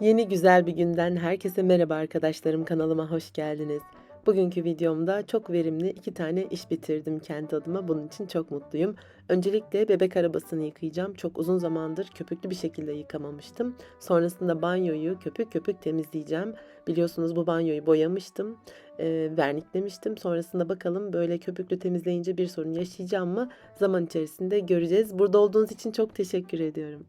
Yeni güzel bir günden herkese merhaba arkadaşlarım kanalıma hoş geldiniz. Bugünkü videomda çok verimli iki tane iş bitirdim kendi adıma. Bunun için çok mutluyum. Öncelikle bebek arabasını yıkayacağım. Çok uzun zamandır köpüklü bir şekilde yıkamamıştım. Sonrasında banyoyu köpük köpük temizleyeceğim. Biliyorsunuz bu banyoyu boyamıştım. E, verniklemiştim. Sonrasında bakalım böyle köpüklü temizleyince bir sorun yaşayacağım mı? Zaman içerisinde göreceğiz. Burada olduğunuz için çok teşekkür ediyorum.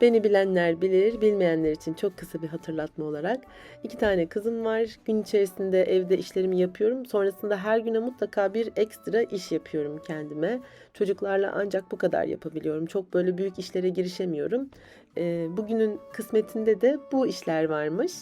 Beni bilenler bilir, bilmeyenler için çok kısa bir hatırlatma olarak. iki tane kızım var. Gün içerisinde evde işlerimi yapıyorum. Sonrasında her güne mutlaka bir ekstra iş yapıyorum kendime. Çocuklarla ancak bu kadar yapabiliyorum. Çok böyle büyük işlere girişemiyorum. Ee, bugünün kısmetinde de bu işler varmış.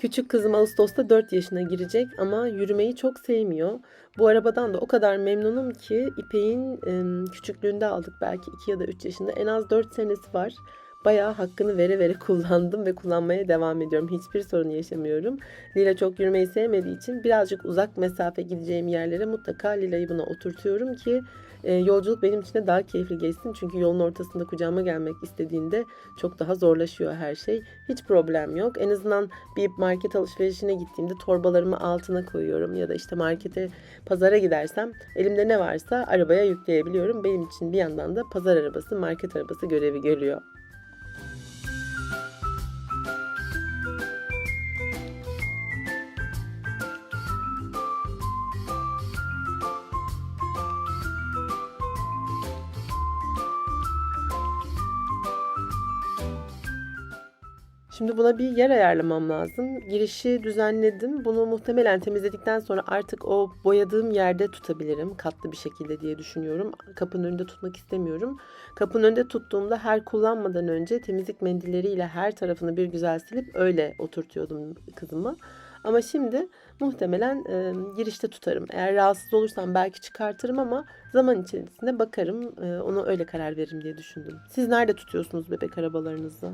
Küçük kızım Ağustos'ta 4 yaşına girecek ama yürümeyi çok sevmiyor. Bu arabadan da o kadar memnunum ki İpek'in em, küçüklüğünde aldık belki 2 ya da 3 yaşında en az 4 senesi var. Bayağı hakkını vere vere kullandım ve kullanmaya devam ediyorum. Hiçbir sorun yaşamıyorum. Lila çok yürümeyi sevmediği için birazcık uzak mesafe gideceğim yerlere mutlaka Lila'yı buna oturtuyorum ki e, yolculuk benim için de daha keyifli geçsin. Çünkü yolun ortasında kucağıma gelmek istediğinde çok daha zorlaşıyor her şey. Hiç problem yok. En azından bir market alışverişine gittiğimde torbalarımı altına koyuyorum ya da işte markete, pazara gidersem elimde ne varsa arabaya yükleyebiliyorum. Benim için bir yandan da pazar arabası, market arabası görevi görüyor. Şimdi buna bir yer ayarlamam lazım. Girişi düzenledim. Bunu muhtemelen temizledikten sonra artık o boyadığım yerde tutabilirim. Katlı bir şekilde diye düşünüyorum. Kapının önünde tutmak istemiyorum. Kapının önünde tuttuğumda her kullanmadan önce temizlik mendilleriyle her tarafını bir güzel silip öyle oturtuyordum kızımı. Ama şimdi muhtemelen e, girişte tutarım. Eğer rahatsız olursam belki çıkartırım ama zaman içerisinde bakarım. E, ona öyle karar veririm diye düşündüm. Siz nerede tutuyorsunuz bebek arabalarınızı?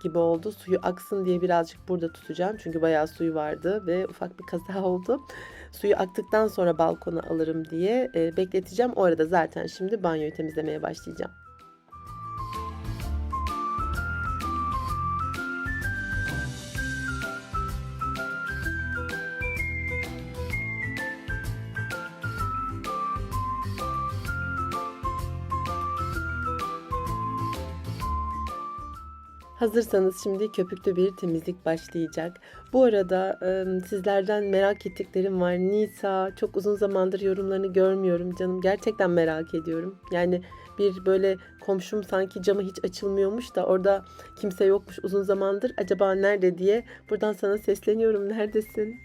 Gibi oldu. Suyu aksın diye birazcık burada tutacağım. Çünkü bayağı suyu vardı ve ufak bir kaza oldu. Suyu aktıktan sonra balkona alırım diye e, bekleteceğim. O arada zaten şimdi banyoyu temizlemeye başlayacağım. Hazırsanız şimdi köpüklü bir temizlik başlayacak. Bu arada sizlerden merak ettiklerim var. Nisa çok uzun zamandır yorumlarını görmüyorum canım. Gerçekten merak ediyorum. Yani bir böyle komşum sanki camı hiç açılmıyormuş da orada kimse yokmuş uzun zamandır. Acaba nerede diye buradan sana sesleniyorum. Neredesin?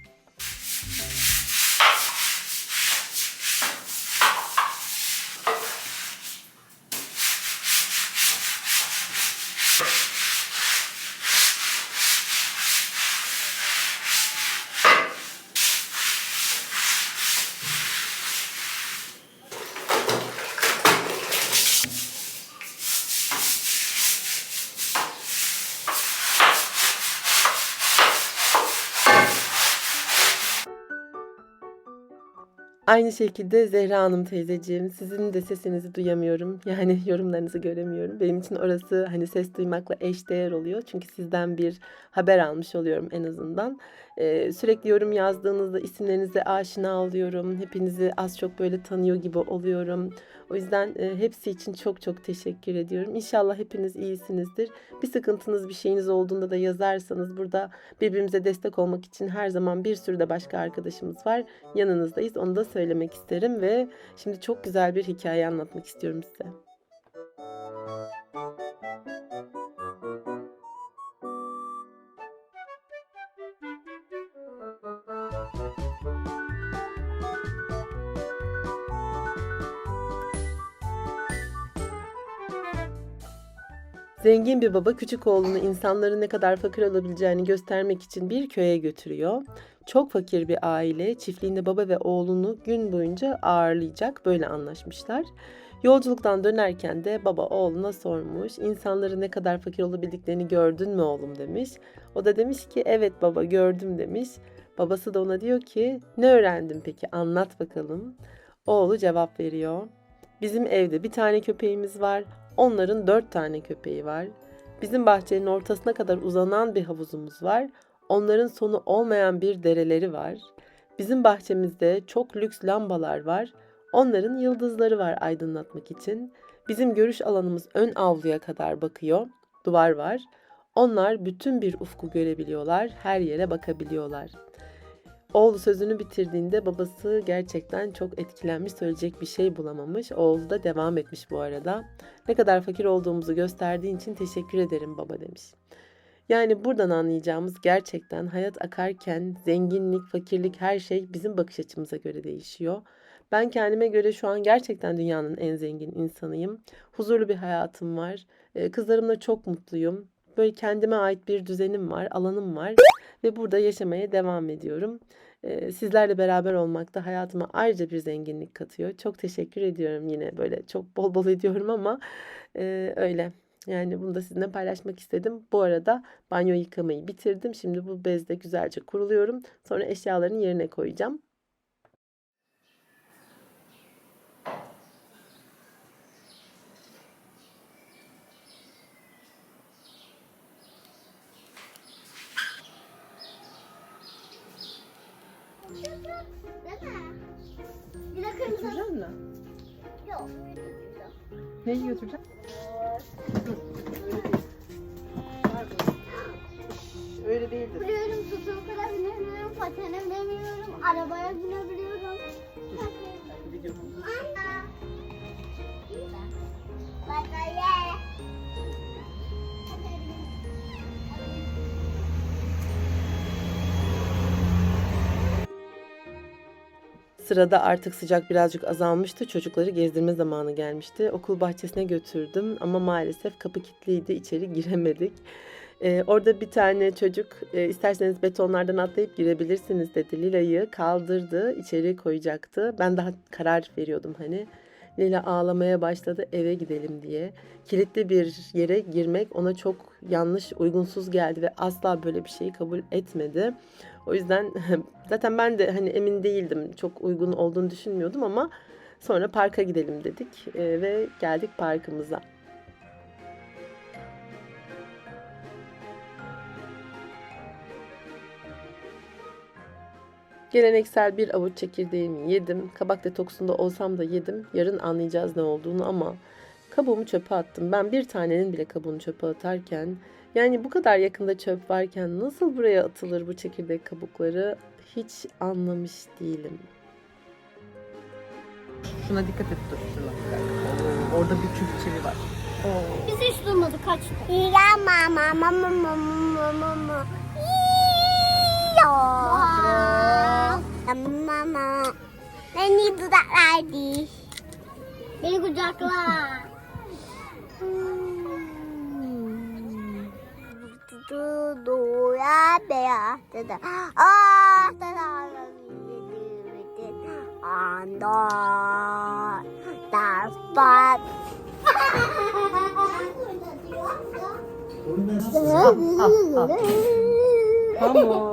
Aynı şekilde Zehra Hanım teyzeciğim, sizin de sesinizi duyamıyorum. Yani yorumlarınızı göremiyorum. Benim için orası hani ses duymakla eşdeğer oluyor. Çünkü sizden bir haber almış oluyorum en azından. Ee, sürekli yorum yazdığınızda isimlerinize aşina oluyorum. Hepinizi az çok böyle tanıyor gibi oluyorum. O yüzden e, hepsi için çok çok teşekkür ediyorum. İnşallah hepiniz iyisinizdir. Bir sıkıntınız, bir şeyiniz olduğunda da yazarsanız burada birbirimize destek olmak için her zaman bir sürü de başka arkadaşımız var. Yanınızdayız. Onu da söylemek isterim ve şimdi çok güzel bir hikaye anlatmak istiyorum size. Zengin bir baba küçük oğlunu insanların ne kadar fakir olabileceğini göstermek için bir köye götürüyor. Çok fakir bir aile çiftliğinde baba ve oğlunu gün boyunca ağırlayacak böyle anlaşmışlar. Yolculuktan dönerken de baba oğluna sormuş. İnsanların ne kadar fakir olabildiklerini gördün mü oğlum demiş. O da demiş ki evet baba gördüm demiş. Babası da ona diyor ki ne öğrendin peki anlat bakalım. Oğlu cevap veriyor. Bizim evde bir tane köpeğimiz var. Onların dört tane köpeği var. Bizim bahçenin ortasına kadar uzanan bir havuzumuz var. Onların sonu olmayan bir dereleri var. Bizim bahçemizde çok lüks lambalar var. Onların yıldızları var aydınlatmak için. Bizim görüş alanımız ön avluya kadar bakıyor. Duvar var. Onlar bütün bir ufku görebiliyorlar, her yere bakabiliyorlar. Oğlu sözünü bitirdiğinde babası gerçekten çok etkilenmiş, söyleyecek bir şey bulamamış. Oğlu da devam etmiş bu arada. Ne kadar fakir olduğumuzu gösterdiğin için teşekkür ederim baba demiş. Yani buradan anlayacağımız gerçekten hayat akarken zenginlik, fakirlik her şey bizim bakış açımıza göre değişiyor. Ben kendime göre şu an gerçekten dünyanın en zengin insanıyım. Huzurlu bir hayatım var. Ee, Kızlarımla çok mutluyum. Böyle kendime ait bir düzenim var, alanım var ve burada yaşamaya devam ediyorum. Sizlerle beraber olmak da hayatıma ayrıca bir zenginlik katıyor. Çok teşekkür ediyorum yine böyle çok bol bol ediyorum ama öyle. Yani bunu da sizinle paylaşmak istedim. Bu arada banyo yıkamayı bitirdim. Şimdi bu bezde güzelce kuruluyorum. Sonra eşyaların yerine koyacağım. Değil mi? Bir de kırmızı. Götüreceğim mi? Yok. Neyi götüreceğim? Öyle değildir. Biliyorum tutuklara binebiliyorum, patene binebiliyorum, arabaya binebiliyorum. Sırada artık sıcak birazcık azalmıştı. Çocukları gezdirme zamanı gelmişti. Okul bahçesine götürdüm ama maalesef kapı kilitliydi. İçeri giremedik. Ee, orada bir tane çocuk e, isterseniz betonlardan atlayıp girebilirsiniz dedi. Lila'yı kaldırdı, içeri koyacaktı. Ben daha karar veriyordum hani. Lila ağlamaya başladı eve gidelim diye. Kilitli bir yere girmek ona çok yanlış, uygunsuz geldi ve asla böyle bir şeyi kabul etmedi. O yüzden zaten ben de hani emin değildim. Çok uygun olduğunu düşünmüyordum ama sonra parka gidelim dedik ve geldik parkımıza. Geleneksel bir avuç çekirdeğimi yedim. Kabak detoksunda olsam da yedim. Yarın anlayacağız ne olduğunu ama kabuğumu çöpe attım. Ben bir tanenin bile kabuğunu çöpe atarken yani bu kadar yakında çöp varken nasıl buraya atılır bu çekirdek kabukları hiç anlamış değilim. Şuna dikkat et dur. Orada bir çubuk çivi var. Biz hiç durmadık kaçtık. Ya mama mama mama mama. Mama. Beni dudaklardı. Beni kucakla. Doya beyaz dedi. Ah, Anda. Dapat. Tamam.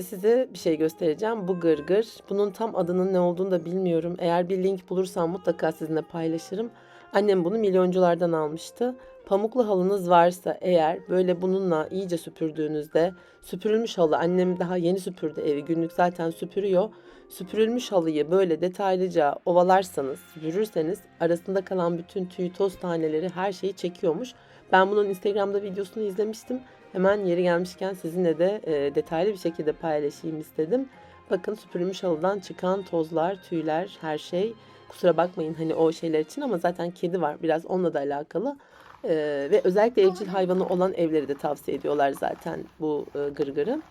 Şimdi size bir şey göstereceğim. Bu gırgır. Bunun tam adının ne olduğunu da bilmiyorum. Eğer bir link bulursam mutlaka sizinle paylaşırım. Annem bunu milyonculardan almıştı. Pamuklu halınız varsa eğer böyle bununla iyice süpürdüğünüzde süpürülmüş halı annem daha yeni süpürdü evi günlük zaten süpürüyor. Süpürülmüş halıyı böyle detaylıca ovalarsanız, süpürürseniz arasında kalan bütün tüy, toz taneleri her şeyi çekiyormuş. Ben bunun Instagram'da videosunu izlemiştim. Hemen yeri gelmişken sizinle de e, detaylı bir şekilde paylaşayım istedim. Bakın süpürülmüş halıdan çıkan tozlar, tüyler, her şey. Kusura bakmayın hani o şeyler için ama zaten kedi var. Biraz onunla da alakalı. E, ve özellikle evcil hayvanı olan evleri de tavsiye ediyorlar zaten bu e, gırgırı.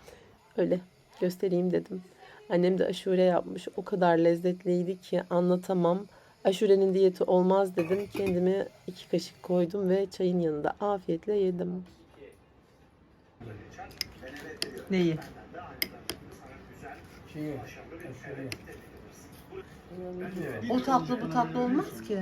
Öyle göstereyim dedim. Annem de aşure yapmış. O kadar lezzetliydi ki anlatamam. Aşurenin diyeti olmaz dedim. Kendime iki kaşık koydum ve çayın yanında afiyetle yedim. Neyi? Şeyi, aşırı. O tatlı bu tatlı olmaz ki.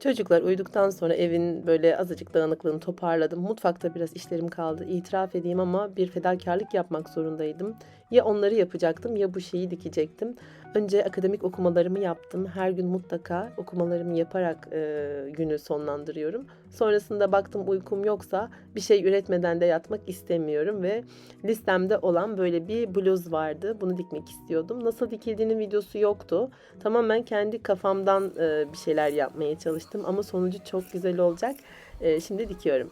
Çocuklar uyuduktan sonra evin böyle azıcık dağınıklığını toparladım. Mutfakta biraz işlerim kaldı. İtiraf edeyim ama bir fedakarlık yapmak zorundaydım. Ya onları yapacaktım ya bu şeyi dikecektim. Önce akademik okumalarımı yaptım. Her gün mutlaka okumalarımı yaparak e, günü sonlandırıyorum. Sonrasında baktım uykum yoksa bir şey üretmeden de yatmak istemiyorum ve listemde olan böyle bir bluz vardı. Bunu dikmek istiyordum. Nasıl dikildiğinin videosu yoktu. Tamamen kendi kafamdan e, bir şeyler yapmaya çalıştım ama sonucu çok güzel olacak. E, şimdi dikiyorum.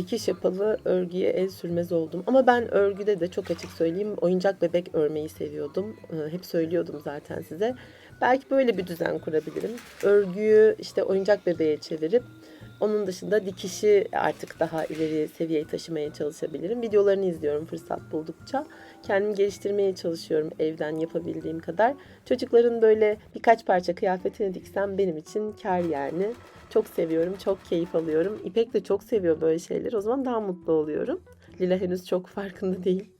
Dikiş yapalı örgüye el sürmez oldum. Ama ben örgüde de çok açık söyleyeyim oyuncak bebek örmeyi seviyordum. Ee, Hep söylüyordum zaten size. Belki böyle bir düzen kurabilirim. Örgüyü işte oyuncak bebeğe çevirip onun dışında dikişi artık daha ileri seviyeye taşımaya çalışabilirim. Videolarını izliyorum fırsat buldukça. Kendimi geliştirmeye çalışıyorum evden yapabildiğim kadar. Çocukların böyle birkaç parça kıyafetini diksem benim için kar yani. Çok seviyorum, çok keyif alıyorum. İpek de çok seviyor böyle şeyleri. O zaman daha mutlu oluyorum. Lila henüz çok farkında değil.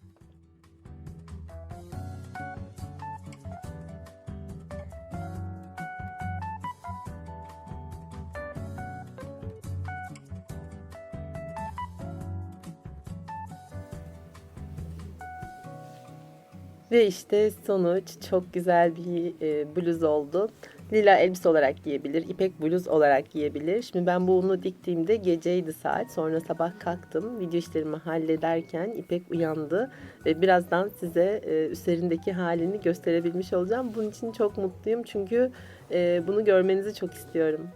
Ve işte sonuç çok güzel bir e, bluz oldu. Lila elbise olarak giyebilir, ipek bluz olarak giyebilir. Şimdi ben bunu diktiğimde geceydi saat. Sonra sabah kalktım. Video işlerimi hallederken ipek uyandı. Ve birazdan size e, üzerindeki halini gösterebilmiş olacağım. Bunun için çok mutluyum çünkü e, bunu görmenizi çok istiyorum.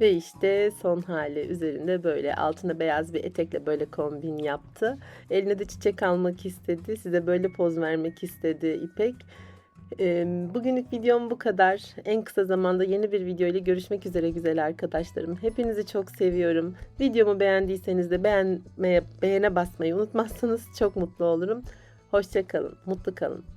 Ve işte son hali üzerinde böyle altına beyaz bir etekle böyle kombin yaptı. Eline de çiçek almak istedi. Size böyle poz vermek istedi İpek. Bugünlük videom bu kadar. En kısa zamanda yeni bir video ile görüşmek üzere güzel arkadaşlarım. Hepinizi çok seviyorum. Videomu beğendiyseniz de beğenmeye, beğene basmayı unutmazsanız çok mutlu olurum. Hoşça kalın, mutlu kalın.